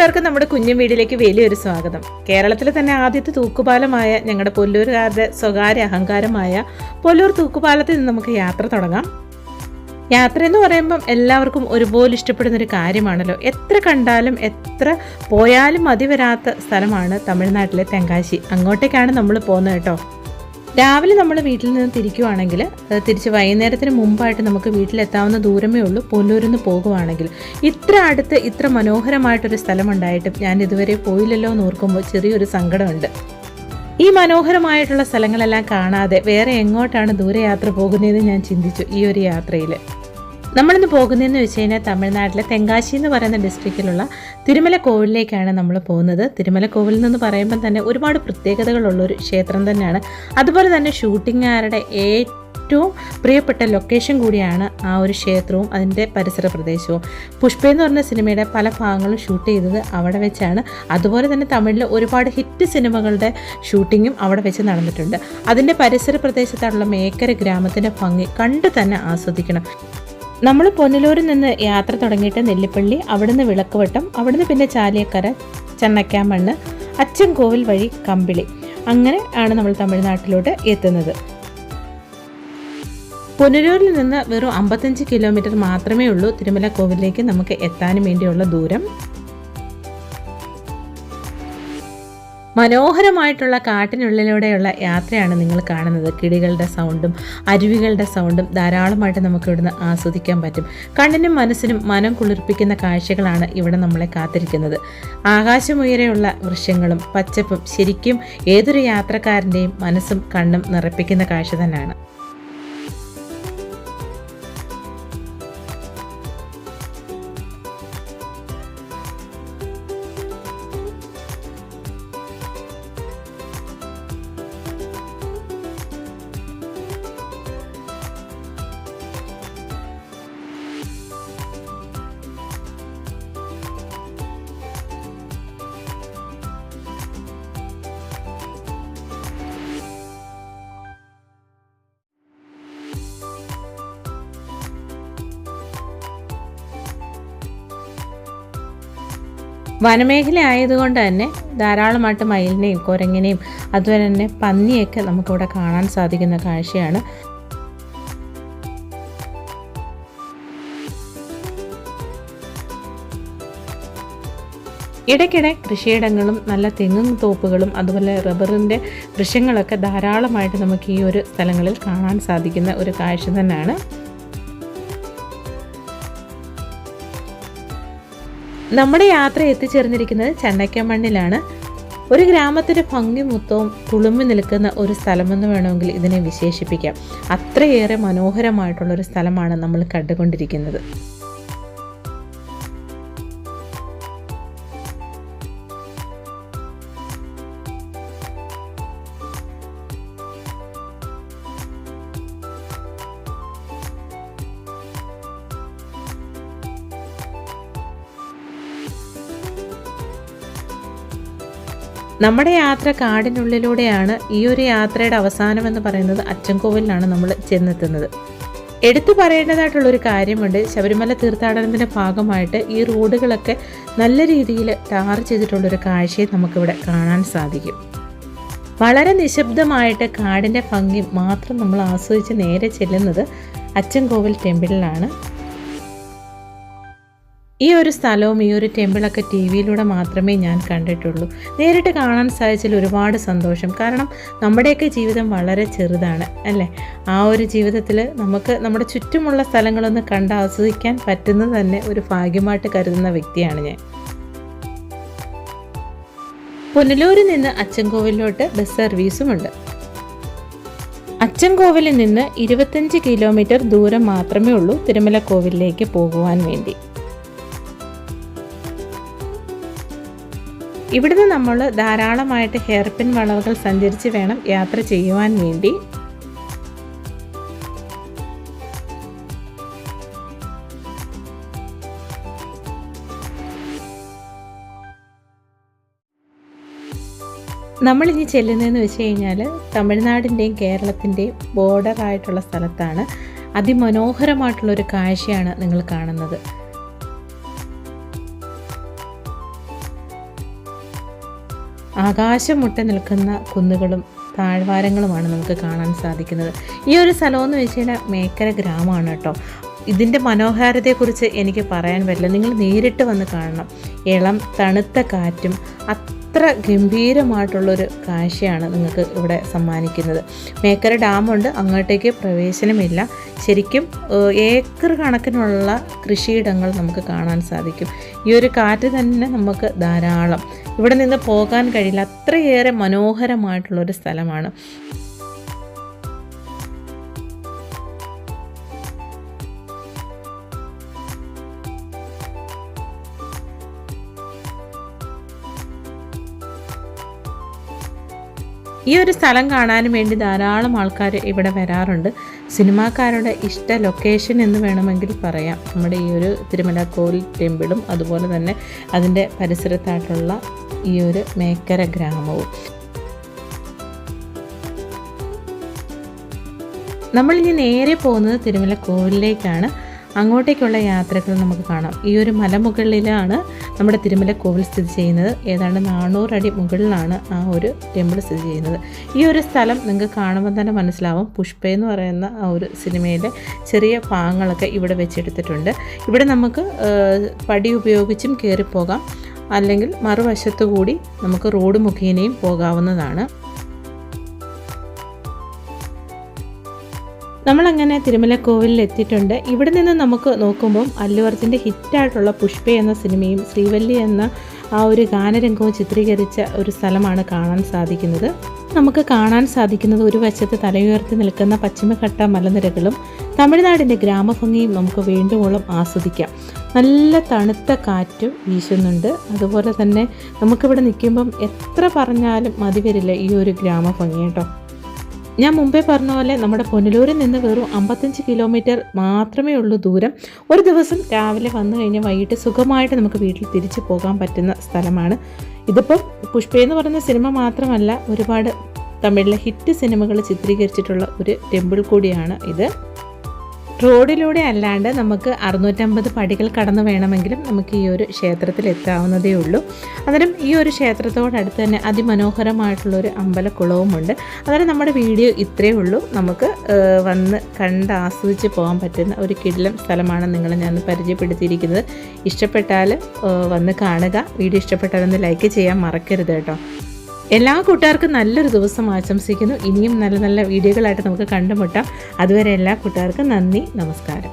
കൂട്ടുകാർക്ക് നമ്മുടെ കുഞ്ഞു വീടിലേക്ക് വലിയൊരു സ്വാഗതം. കേരളത്തിലെ തന്നെ ആദ്യത്തെ തൂക്കുപാലമായ ഞങ്ങളുടെ പൊല്ലൂരുകാരുടെ സ്വകാര്യ അഹങ്കാരമായ പൊല്ലൂർ തൂക്കുപാലത്തിൽ നിന്ന് നമുക്ക് യാത്ര തുടങ്ങാം. യാത്ര എന്ന് പറയുമ്പം എല്ലാവർക്കും ഒരുപോലെ ഇഷ്ടപ്പെടുന്ന ഒരു കാര്യമാണല്ലോ. എത്ര കണ്ടാലും എത്ര പോയാലും മതി വരാത്ത സ്ഥലമാണ് തമിഴ്നാട്ടിലെ തെങ്കാശി. അങ്ങോട്ടേക്കാണ് നമ്മൾ പോകുന്നത് കേട്ടോ. രാവിലെ നമ്മൾ വീട്ടിൽ നിന്ന് തിരിക്കുവാണെങ്കിൽ തിരിച്ച് വൈകുന്നേരത്തിന് മുമ്പായിട്ട് നമുക്ക് വീട്ടിലെത്താവുന്ന ദൂരമേ ഉള്ളൂ പൊല്ലൂരിൽ നിന്ന് പോകുവാണെങ്കിൽ. ഇത്ര അടുത്ത് ഇത്ര മനോഹരമായിട്ടൊരു സ്ഥലമുണ്ടായിട്ടും ഞാൻ ഇതുവരെ പോയില്ലല്ലോ എന്ന് ഓർക്കുമ്പോൾ ചെറിയൊരു സങ്കടമുണ്ട്. ഈ മനോഹരമായിട്ടുള്ള സ്ഥലങ്ങളെല്ലാം കാണാതെ വേറെ എങ്ങോട്ടാണ് ദൂരയാത്ര പോകുന്നതെന്ന് ഞാൻ ചിന്തിച്ചു ഈ ഒരു യാത്രയിൽ. നമ്മളിന്ന് പോകുന്നതെന്ന് വെച്ച് കഴിഞ്ഞാൽ തമിഴ്നാട്ടിലെ തെങ്കാശി എന്ന് പറയുന്ന ഡിസ്ട്രിക്റ്റിലുള്ള തിരുമല കോവിലിലേക്കാണ് നമ്മൾ പോകുന്നത്. തിരുമല കോവിൽ നിന്ന് പറയുമ്പോൾ തന്നെ ഒരുപാട് പ്രത്യേകതകളുള്ള ഒരു ക്ഷേത്രം തന്നെയാണ്. അതുപോലെ തന്നെ ഷൂട്ടിങ്ങുകാരുടെ ഏറ്റവും പ്രിയപ്പെട്ട ലൊക്കേഷൻ കൂടിയാണ് ആ ഒരു ക്ഷേത്രവും അതിന്റെ പരിസര പ്രദേശവും. പുഷ്പ എന്ന് പറഞ്ഞ സിനിമയുടെ പല ഭാഗങ്ങളും ഷൂട്ട് ചെയ്തത് അവിടെ വെച്ചാണ്. അതുപോലെ തന്നെ തമിഴിലെ ഒരുപാട് ഹിറ്റ് സിനിമകളുടെ ഷൂട്ടിങ്ങും അവിടെ വെച്ച് നടന്നിട്ടുണ്ട്. അതിന്റെ പരിസര പ്രദേശത്തുള്ള മേക്കര ഗ്രാമത്തിന്റെ ഭംഗി കണ്ടു തന്നെ ആസ്വദിക്കണം. നമ്മൾ പൊന്നലൂരിൽ നിന്ന് യാത്ര തുടങ്ങിയിട്ട് നെല്ലിപ്പള്ളി അവിടുന്ന് വിളക്കുവട്ടം അവിടുന്ന് പിന്നെ ചാലിയക്കര ചെന്നക്കാമണ്ണ് അച്ചൻകോവിൽ വഴി കമ്പിളി. അങ്ങനെ ആണ് നമ്മൾ തമിഴ്നാട്ടിലോട്ട് എത്തുന്നത്. പുനലൂരിൽ നിന്ന് വെറും അമ്പത്തഞ്ച് കിലോമീറ്റർ മാത്രമേ ഉള്ളൂ തിരുമല കോവിലേക്ക് നമുക്ക് എത്താനും വേണ്ടിയുള്ള ദൂരം. മനോഹരമായിട്ടുള്ള കാട്ടിനുള്ളിലൂടെയുള്ള യാത്രയാണ് നിങ്ങൾ കാണുന്നത്. കിളികളുടെ സൗണ്ടും അരുവികളുടെ സൗണ്ടും ധാരാളമായിട്ട് നമുക്ക് ഇവിടുന്ന് ആസ്വദിക്കാൻ പറ്റും. കണ്ണിനും മനസ്സിനും മനം കുളിർപ്പിക്കുന്ന കാഴ്ചകളാണ് ഇവിടെ നമ്മളെ കാത്തിരിക്കുന്നത്. ആകാശമുയരെയുള്ള വൃക്ഷങ്ങളും പച്ചപ്പും ശരിക്കും ഏതൊരു യാത്രക്കാരന്റെയും മനസ്സും കണ്ണും നിറപ്പിക്കുന്ന കാഴ്ച തന്നെയാണ്. വനമേഖല ആയതുകൊണ്ട് തന്നെ ധാരാളമായിട്ട് മയിലിനെയും കുരങ്ങിനെയും അതുപോലെ തന്നെ പന്നിയൊക്കെ നമുക്കിവിടെ കാണാൻ സാധിക്കുന്ന കാഴ്ചയാണ്. ഇടയ്ക്കിടെ കൃഷിയിടങ്ങളും നല്ല തെങ്ങും തോപ്പുകളും അതുപോലെ റബ്ബറിന്റെ വൃക്ഷങ്ങളൊക്കെ ധാരാളമായിട്ട് നമുക്ക് ഈ ഒരു സ്ഥലങ്ങളിൽ കാണാൻ സാധിക്കുന്ന ഒരു കാഴ്ച തന്നെയാണ്. നമ്മുടെ യാത്ര എത്തിച്ചേർന്നിരിക്കുന്നത് ചണ്ടയ്ക്കമണ്ണിലാണ് ഒരു ഗ്രാമത്തിന്റെ ഭംഗി മൊത്തവും തുളുമ്പി നിൽക്കുന്ന ഒരു സ്ഥലമെന്ന് വേണമെങ്കിൽ ഇതിനെ വിശേഷിപ്പിക്കാം. അത്രയേറെ മനോഹരമായിട്ടുള്ള ഒരു സ്ഥലമാണ് നമ്മൾ കണ്ടുകൊണ്ടിരിക്കുന്നത്. നമ്മുടെ യാത്ര കാടിനുള്ളിലൂടെയാണ് ഈ ഒരു യാത്രയുടെ അവസാനം എന്ന് പറയുന്നത് അച്ചൻകോവിലാണ് നമ്മൾ ചെന്നെത്തുന്നത്. എടുത്തു പറയേണ്ടതായിട്ടുള്ള ഒരു കാര്യമുണ്ട്. ശബരിമല തീർത്ഥാടനത്തിന്റെ ഭാഗമായിട്ട് ഈ റോഡുകളൊക്കെ നല്ല രീതിയിൽ ടാർ ചെയ്തിട്ടുള്ളൊരു കാഴ്ചയെ നമുക്കിവിടെ കാണാൻ സാധിക്കും. വളരെ നിശബ്ദമായിട്ട് കാടിന്റെ ഭംഗി മാത്രം നമ്മൾ ആസ്വദിച്ച് നേരെ ചെല്ലുന്നത് അച്ചൻകോവിൽ ടെമ്പിളിലാണ്. ഈ ഒരു സ്ഥലവും ഈ ഒരു ടെമ്പിളൊക്കെ ടി വിയിലൂടെ മാത്രമേ ഞാൻ കണ്ടിട്ടുള്ളൂ. നേരിട്ട് കാണാൻ സാധിച്ചതിൽ ഒരുപാട് സന്തോഷം. കാരണം നമ്മുടെയൊക്കെ ജീവിതം വളരെ ചെറുതാണ് അല്ലേ? ആ ഒരു ജീവിതത്തിൽ നമുക്ക് നമ്മുടെ ചുറ്റുമുള്ള സ്ഥലങ്ങളൊന്ന് കണ്ട് ആസ്വദിക്കാൻ പറ്റുന്നത് തന്നെ ഒരു ഭാഗ്യമായിട്ട് കരുതുന്ന വ്യക്തിയാണ് ഞാൻ. പുനലൂരിൽ നിന്ന് അച്ചൻകോവിലോട്ട് ബസ് സർവീസുമുണ്ട്. അച്ചൻകോവിലിൽ നിന്ന് ഇരുപത്തഞ്ച് കിലോമീറ്റർ ദൂരം മാത്രമേ ഉള്ളൂ തിരുമല കോവിലിലേക്ക് പോകുവാൻ വേണ്ടി. ഇവിടുന്ന് നമ്മൾ ധാരാളമായിട്ട് ഹെയർപിൻ വളവുകൾ സഞ്ചരിച്ച് വേണം യാത്ര ചെയ്യുവാൻ വേണ്ടി. നമ്മളിനി ചെല്ലുന്നതെന്ന് വെച്ച് കഴിഞ്ഞാൽ തമിഴ്നാടിന്റെയും കേരളത്തിന്റെയും ബോർഡറായിട്ടുള്ള സ്ഥലത്താണ് അതിമനോഹരമായിട്ടുള്ളൊരു കാഴ്ചയാണ് നിങ്ങൾ കാണുന്നത്. ആകാശം മുട്ട നിൽക്കുന്ന കുന്നുകളും താഴ്വാരങ്ങളുമാണ് നമുക്ക് കാണാൻ സാധിക്കുന്നത്. ഈ ഒരു സ്ഥലം എന്ന് വെച്ച് കഴിഞ്ഞാൽ മേക്കര ഗ്രാമമാണ് കേട്ടോ. ഇതിന്റെ മനോഹാരിതയെക്കുറിച്ച് എനിക്ക് പറയാൻ പറ്റില്ല. നിങ്ങൾ നേരിട്ട് വന്ന് കാണണം. ഇളം തണുത്ത കാറ്റും അത്ര ഗംഭീരമായിട്ടുള്ളൊരു കാഴ്ചയാണ് നിങ്ങൾക്ക് ഇവിടെ സമ്മാനിക്കുന്നത്. മേക്കര ഡാമുണ്ട്. അങ്ങോട്ടേക്ക് പ്രവേശനമില്ല. ശരിക്കും ഏക്കർ കണക്കിനുള്ള കൃഷിയിടങ്ങൾ നമുക്ക് കാണാൻ സാധിക്കും. ഈ ഒരു കാറ്റ് തന്നെ നമുക്ക് ധാരാളം. ഇവിടെ നിന്ന് പോകാൻ കഴിയില്ല. അത്രയേറെ മനോഹരമായിട്ടുള്ളൊരു സ്ഥലമാണ്. ഈ ഒരു സ്ഥലം കാണാനും വേണ്ടി ധാരാളം ആൾക്കാർ ഇവിടെ വരാറുണ്ട്. സിനിമാക്കാരുടെ ഇഷ്ട ലൊക്കേഷൻ എന്ന് വേണമെങ്കിൽ പറയാം. നമ്മുടെ ഈ ഒരു തിരുമല കോവിൽ ടെമ്പിളും അതുപോലെ തന്നെ അതിന്റെ പരിസരത്തായിട്ടുള്ള ഈ ഒരു മേക്കര ഗ്രാമവും. നമ്മളിനി നേരെ പോകുന്നത് തിരുമല കോവിലിലേക്കാണ് അങ്ങോട്ടേക്കുള്ള യാത്രകൾ നമുക്ക് കാണാം. ഈ ഒരു മലമുകളിലാണ് നമ്മുടെ തിരുമല കോവിൽ സ്ഥിതി ചെയ്യുന്നത്. ഏതാണ്ട് നാനൂറ് അടി മുകളിലാണ് ആ ഒരു ടെമ്പിൾ സ്ഥിതി ചെയ്യുന്നത്. ഈ ഒരു സ്ഥലം നിങ്ങൾക്ക് കാണുമ്പോൾ തന്നെ മനസ്സിലാവും. പുഷ്പ എന്ന് പറയുന്ന ആ ഒരു സിനിമയിലെ ചെറിയ പാങ്ങളൊക്കെ ഇവിടെ വെച്ചെടുത്തിട്ടുണ്ട്. ഇവിടെ നമുക്ക് പടി ഉപയോഗിച്ചും കയറിപ്പോകാം. അല്ലെങ്കിൽ മറുവശത്തു കൂടി നമുക്ക് റോഡ് മുഖേനയും പോകാവുന്നതാണ്. നമ്മളങ്ങനെ തിരുമലക്കോവിലിൽ എത്തിയിട്ടുണ്ട് ഇവിടെ നിന്ന് നമുക്ക് നോക്കുമ്പം അല്ലുവർത്തിന്റെ ഹിറ്റായിട്ടുള്ള പുഷ്പ എന്ന സിനിമയും ശ്രീവല്ലി എന്ന ആ ഒരു ഗാനരംഗവും ചിത്രീകരിച്ച ഒരു സ്ഥലമാണ് കാണാൻ സാധിക്കുന്നത്. നമുക്ക് കാണാൻ സാധിക്കുന്നത് ഒരു വശത്ത് തലയുയർത്തി നിൽക്കുന്ന പശ്ചിമഘട്ട മലനിരകളും തമിഴ്നാടിന്റെ ഗ്രാമഭംഗിയും നമുക്ക് വേണ്ടുവോളം ആസ്വദിക്കാം. നല്ല തണുത്ത കാറ്റും വീശുന്നുണ്ട്. അതുപോലെ തന്നെ നമുക്കിവിടെ നിൽക്കുമ്പം എത്ര പറഞ്ഞാലും മതി വരില്ല ഈ ഒരു ഗ്രാമഭംഗി കേട്ടോ. ഞാൻ മുമ്പേ പറഞ്ഞ പോലെ നമ്മുടെ പുനലൂരിൽ നിന്ന് വെറും അമ്പത്തഞ്ച് കിലോമീറ്റർ മാത്രമേ ഉള്ളൂ ദൂരം. ഒരു ദിവസം രാവിലെ വന്നു കഴിഞ്ഞാൽ വൈകിട്ട് സുഖമായിട്ട് നമുക്ക് വീട്ടിൽ തിരിച്ചു പോകാൻ പറ്റുന്ന സ്ഥലമാണ്. ഇതിപ്പം പുഷ്പയെന്ന് പറയുന്ന സിനിമ മാത്രമല്ല ഒരുപാട് തമിഴിലെ ഹിറ്റ് സിനിമകൾ ചിത്രീകരിച്ചിട്ടുള്ള ഒരു ടെമ്പിൾ കൂടിയാണ് ഇത്. റോഡിലൂടെ അല്ലാണ്ട് നമുക്ക് അറുന്നൂറ്റമ്പത് പടികൾ കടന്നു വേണമെങ്കിലും നമുക്ക് ഈ ഒരു ക്ഷേത്രത്തിൽ എത്താവുന്നതേ ഉള്ളൂ. അന്നേരം ഈ ഒരു ക്ഷേത്രത്തോടടുത്ത് തന്നെ അതിമനോഹരമായിട്ടുള്ളൊരു അമ്പലക്കുളവുമുണ്ട്. അന്നേരം നമ്മുടെ വീഡിയോ ഇത്രയേ ഉള്ളൂ. നമുക്ക് വന്ന് കണ്ട് ആസ്വദിച്ച് പോകാൻ പറ്റുന്ന ഒരു കിടിലം സ്ഥലമാണ് നിങ്ങളെ ഞാൻ പരിചയപ്പെടുത്തിയിരിക്കുന്നത്. ഇഷ്ടപ്പെട്ടാൽ വന്ന് കാണുക. വീഡിയോ ഇഷ്ടപ്പെട്ടാലൊന്ന് ലൈക്ക് ചെയ്യാൻ മറക്കരുത് കേട്ടോ. എല്ലാ കൂട്ടുകാർക്കും നല്ലൊരു ദിവസം ആശംസിക്കുന്നു. ഇനിയും നല്ല നല്ല വീഡിയോകളായിട്ട് നമുക്ക് കണ്ടുമുട്ടാം. അതുവരെ എല്ലാ കൂട്ടുകാർക്കും നന്ദി നമസ്കാരം.